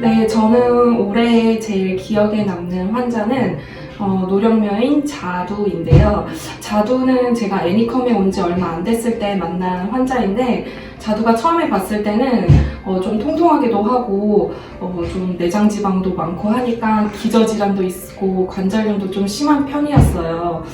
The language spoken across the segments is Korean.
네, 저는 올해 제일 기억에 남는 환자는 어, 노령묘인 자두인데요. 자두는 제가 애니컴에 온 지 얼마 안 됐을 때 만난 환자인데 자두가 처음에 봤을 때는 어, 좀 통통하기도 하고 어, 좀 내장 지방도 많고 하니까 기저질환도 있고 관절염도 좀 심한 편이었어요.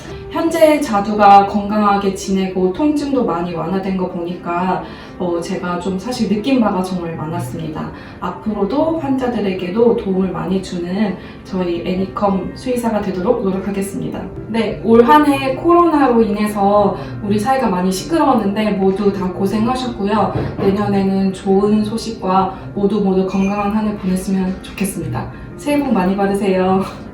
현재 자두가 건강하게 지내고 통증도 많이 완화된 거 보니까 어, 제가 좀 사실 느낀 바가 정말 많았습니다. 앞으로도 환자들에게도 도움을 많이 주는 저희 애니컴 수의사가 되도록 노력하겠습니다. 네, 올 한 해 코로나로 인해서 우리 사회가 많이 시끄러웠는데 모두 다 고생하셨고요. 내년에는 좋은 소식과 모두 모두 건강한 한 해 보냈으면 좋겠습니다. 새해 복 많이 받으세요.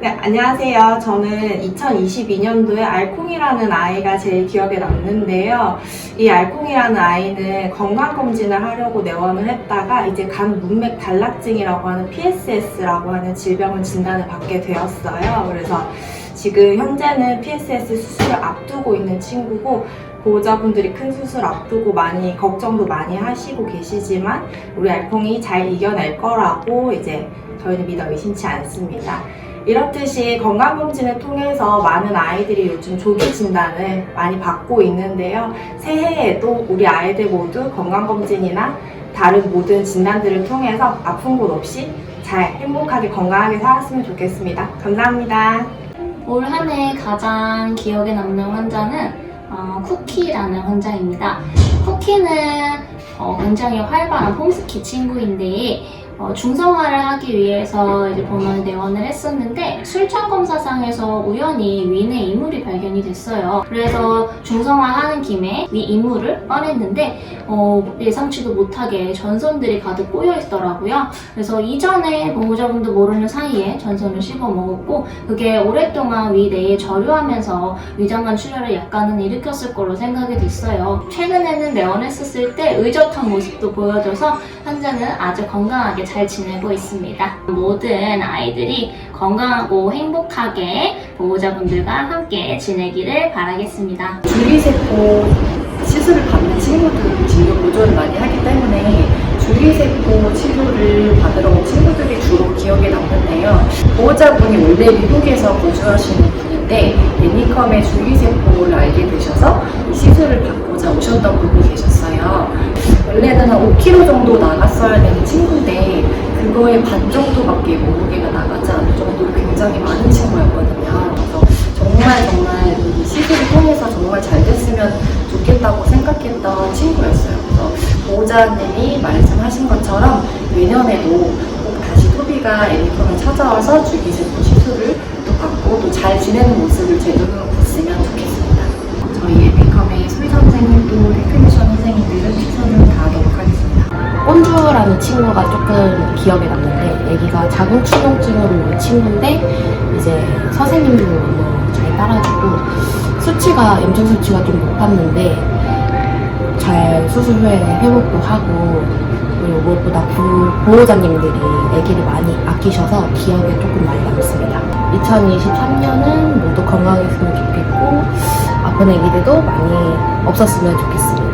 네, 안녕하세요. 저는 2022년도에 알콩이라는 아이가 제일 기억에 남는데요. 이 알콩이라는 아이는 건강검진을 하려고 내원을 했다가 이제 간 문맥 단락증이라고 하는 PSS라고 하는 질병을 진단을 받게 되었어요. 그래서 지금 현재는 PSS 수술을 앞두고 있는 친구고 보호자분들이 큰 수술 앞두고 많이 걱정도 많이 하시고 계시지만 우리 알콩이 잘 이겨낼 거라고 이제 저희는 믿어 의심치 않습니다. 이렇듯이 건강검진을 통해서 많은 아이들이 요즘 조기 진단을 많이 받고 있는데요. 새해에도 우리 아이들 모두 건강검진이나 다른 모든 진단들을 통해서 아픈 곳 없이 잘 행복하게 건강하게 살았으면 좋겠습니다. 감사합니다. 올 한 해 가장 기억에 남는 환자는 어, 쿠키라는 환자입니다. 쿠키는 어, 굉장히 활발한 홈스키 친구인데 어, 중성화를 하기 위해서 이제 병원에 내원을 했었는데 술장 검사상에서 우연히 위내 이물이 발견이 됐어요. 그래서 중성화하는 김에 위 이물을 꺼냈는데 어, 예상치도 못하게 전선들이 가득 꼬여 있더라고요. 그래서 이전에 보호자분도 모르는 사이에 전선을 씹어 먹었고 그게 오랫동안 위 내에 저류하면서 위장관 출혈을 약간은 일으켰을 거로 생각이 됐어요. 최근에는 내원했었을 때 의젓한 모습도 보여줘서 환자는 아주 건강하게 잘 지내고 있습니다. 모든 아이들이 건강하고 행복하게 보호자분들과 함께 지내기를 바라겠습니다. 줄기세포 시술을 받는 친구들 진료 보조를 많이 하기 때문에 줄기세포 치료를 받으러 온 친구들이 주로 기억에 남는데요. 보호자분이 원래 미국에서 거주하시는 분인데 애니컴의 줄기세포를 알게 되셔서 이 시술을 받고자 오셨던 분이 계셨어요. 원래는 한 5kg 정도 나갔어야 되는 친구인데 그거의 반 정도밖에 몸무게가 나가지 않을 정도로 굉장히 많은 친구였거든요. 그래서 정말 정말 이 시술을 통해서 정말 잘 됐으면 좋겠다고 생각했던 친구였어요. 그래서 보호자님이 말씀하신 것처럼 내년에도 꼭 다시 토비가 애니컴을 찾아와서 주기세 친구가 조금 기억에 남는데 애기가 자궁출혈증으로 온 친구인데 이제 선생님도 잘 따라주고 수치가 염증 수치가 좀 높았는데 잘 수술 후에 회복도 하고 그리고 무엇보다 부, 보호자님들이 애기를 많이 아끼셔서 기억에 조금 많이 남습니다. 2023년은 모두 건강했으면 좋겠고 아픈 애기들도 많이 없었으면 좋겠습니다.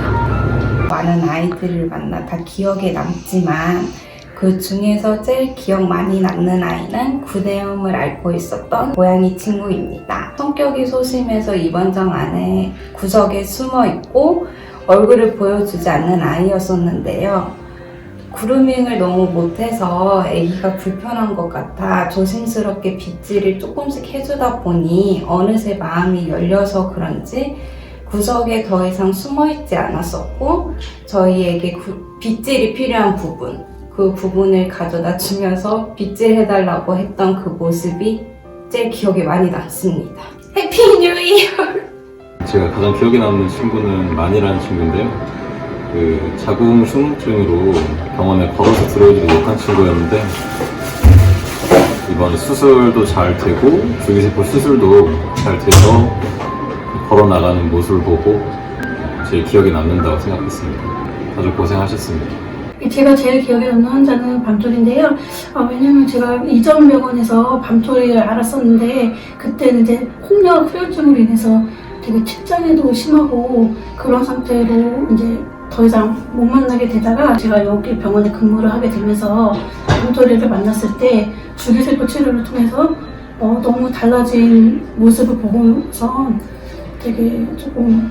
많은 아이들을 만나 다 기억에 남지만 그 중에서 제일 기억 많이 남는 아이는 구내염을 앓고 있었던 고양이 친구입니다. 성격이 소심해서 입원정 안에 구석에 숨어 있고 얼굴을 보여주지 않는 아이였었는데요. 그루밍을 너무 못해서 아기가 불편한 것 같아 조심스럽게 빗질을 조금씩 해주다 보니 어느새 마음이 열려서 그런지 구석에 더 이상 숨어 있지 않았었고 저희에게 구- 빗질이 필요한 부분 그 부분을 가져다 주면서 빗질 해달라고 했던 그 모습이 제일 기억에 많이 남습니다. 해피 뉴 이어! 제가 가장 기억에 남는 친구는 만이라는 친구인데요. 그 자궁 수능증으로 병원에 걸어서 들어오지도 못한 친구였는데 이번 수술도 잘 되고 줄기세포 수술도 잘 돼서 걸어 나가는 모습을 보고 제일 기억에 남는다고 생각했습니다. 다들 고생하셨습니다. 제가 제일 기억에 남는 환자는 밤톨인데요. 어, 왜냐면 제가 이전 병원에서 밤톨을 알았었는데 그때는 이제 홍역 후유증으로 인해서 되게 책장에도 심하고 그런 상태로 이제 더 이상 못 만나게 되다가 제가 여기 병원에 근무를 하게 되면서 밤토리를 만났을 때 주기세포 치료를 통해서 어, 너무 달라진 모습을 보고서 되게 조금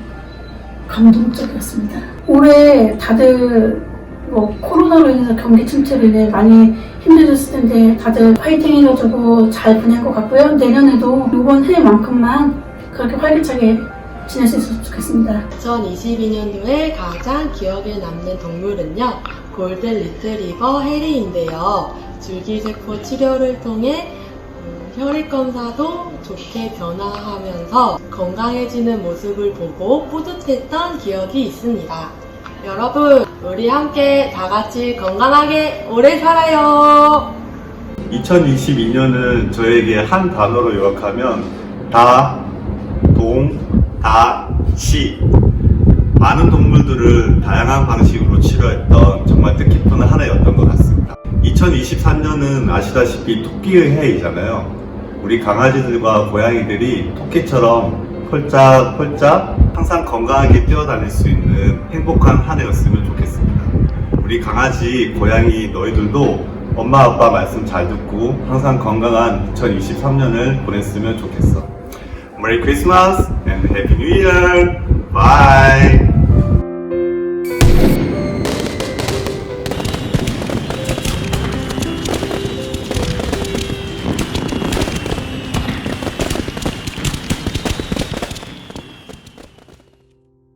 감동적이었습니다. 올해 다들 뭐 코로나로 인해서 경기 침체로 인해 많이 힘들었을 텐데 다들 파이팅 해가지고 잘 보낸 것 같고요. 내년에도 이번 해만큼만 그렇게 활기차게 지낼 수 있었으면 좋겠습니다. 2022년도에 가장 기억에 남는 동물은요, 골든 리트리버 해리인데요. 줄기세포 치료를 통해 음, 혈액 검사도 좋게 변화하면서 건강해지는 모습을 보고 뿌듯했던 기억이 있습니다. 여러분, 우리 함께 다 같이 건강하게 오래 살아요! 2022년은 저에게 한 단어로 요약하면 다, 동, 다, 시. 많은 동물들을 다양한 방식으로 치료했던 정말 뜻깊은 한 해였던 것 같습니다. 2023년은 아시다시피 토끼의 해이잖아요. 우리 강아지들과 고양이들이 토끼처럼 폴짝폴짝 항상 건강하게 뛰어다닐 수 있는 행복한 한 해였으면 좋겠습니다. 우리 강아지, 고양이 너희들도 엄마 아빠 말씀 잘 듣고 항상 건강한 2023년을 보냈으면 좋겠어. Merry Christmas and Happy New Year. Bye.